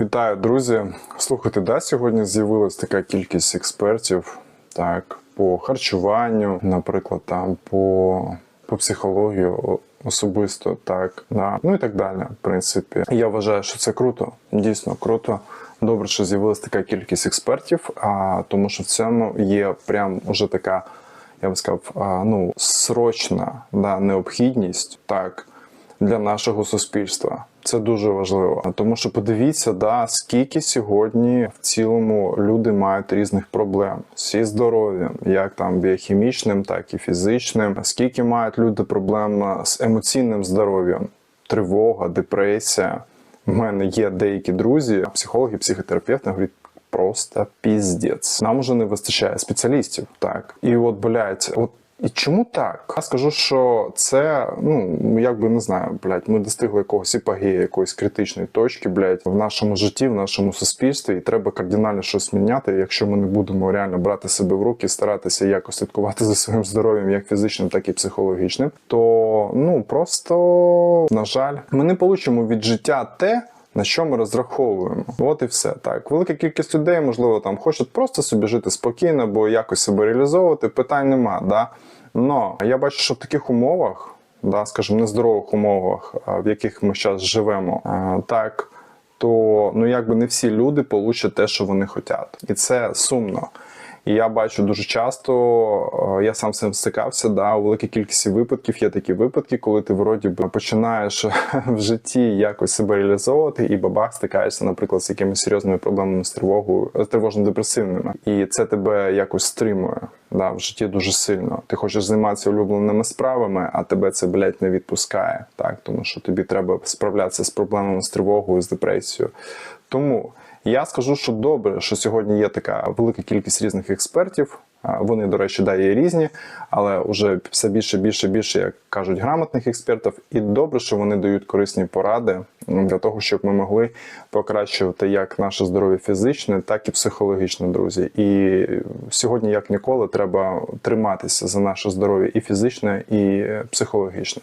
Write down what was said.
Вітаю, друзі. Слухайте, да, сьогодні з'явилась така кількість експертів, так, по харчуванню, наприклад, там по, по психології особисто, так, да, ну і так далі. В принципі, я вважаю, що це круто, дійсно круто. Добре, що з'явилась така кількість експертів, а тому що в цьому є прям уже така, я би сказав, а, ну, срочна да, необхідність, так для нашого суспільства. Це дуже важливо, тому що подивіться, да, скільки сьогодні в цілому люди мають різних проблем зі здоров'ям, як там біохімічним, так і фізичним. Скільки мають люди проблем з емоційним здоров'ям, тривога, депресія. У мене є деякі друзі, психологи, психотерапевти говорять. Просто піздець. Нам уже не вистачає спеціалістів, так. І от, блядь, от і чому так? Я скажу, що це, ну, якби не знаю, блядь, ми достигли якогось іпогея, якоїсь критичної точки, блядь, в нашому житті, в нашому суспільстві, і треба кардинально щось міняти, якщо ми не будемо реально брати себе в руки, старатися якось слідкувати за своїм здоров'ям, як фізичним, так і психологічним, то ну просто, на жаль, ми не получимо від життя те. На що ми розраховуємо? От і все так. Велика кількість людей, можливо, там хочуть просто собі жити спокійно, бо якось себе реалізовувати. Питань нема. Да? Но я бачу, що в таких умовах, да, скажімо, нездорових умовах, в яких ми зараз живемо, так то ну якби не всі люди получать те, що вони хочуть. І це сумно. І я бачу дуже часто, е, я сам цим стикався, да, у великій кількості випадків є такі випадки, коли ти вроді би починаєш в житті якось себе реалізовувати, і бабах стикаєшся, наприклад, з якимись серйозними проблемами з тривогою, з тривожно-депресивними. І це тебе якось стримує да, в житті дуже сильно. Ти хочеш займатися улюбленими справами, а тебе це, блядь, не відпускає. Так, тому що тобі треба справлятися з проблемами з тривогою, з депресією. Тому я скажу, що добре, що сьогодні є така велика кількість різних експертів. Вони, до речі, да, є різні, але вже все більше, більше, більше, як кажуть, грамотних експертів. І добре, що вони дають корисні поради для того, щоб ми могли покращувати як наше здоров'я фізичне, так і психологічне, друзі. І сьогодні, як ніколи, треба триматися за наше здоров'я і фізичне, і е, психологічне.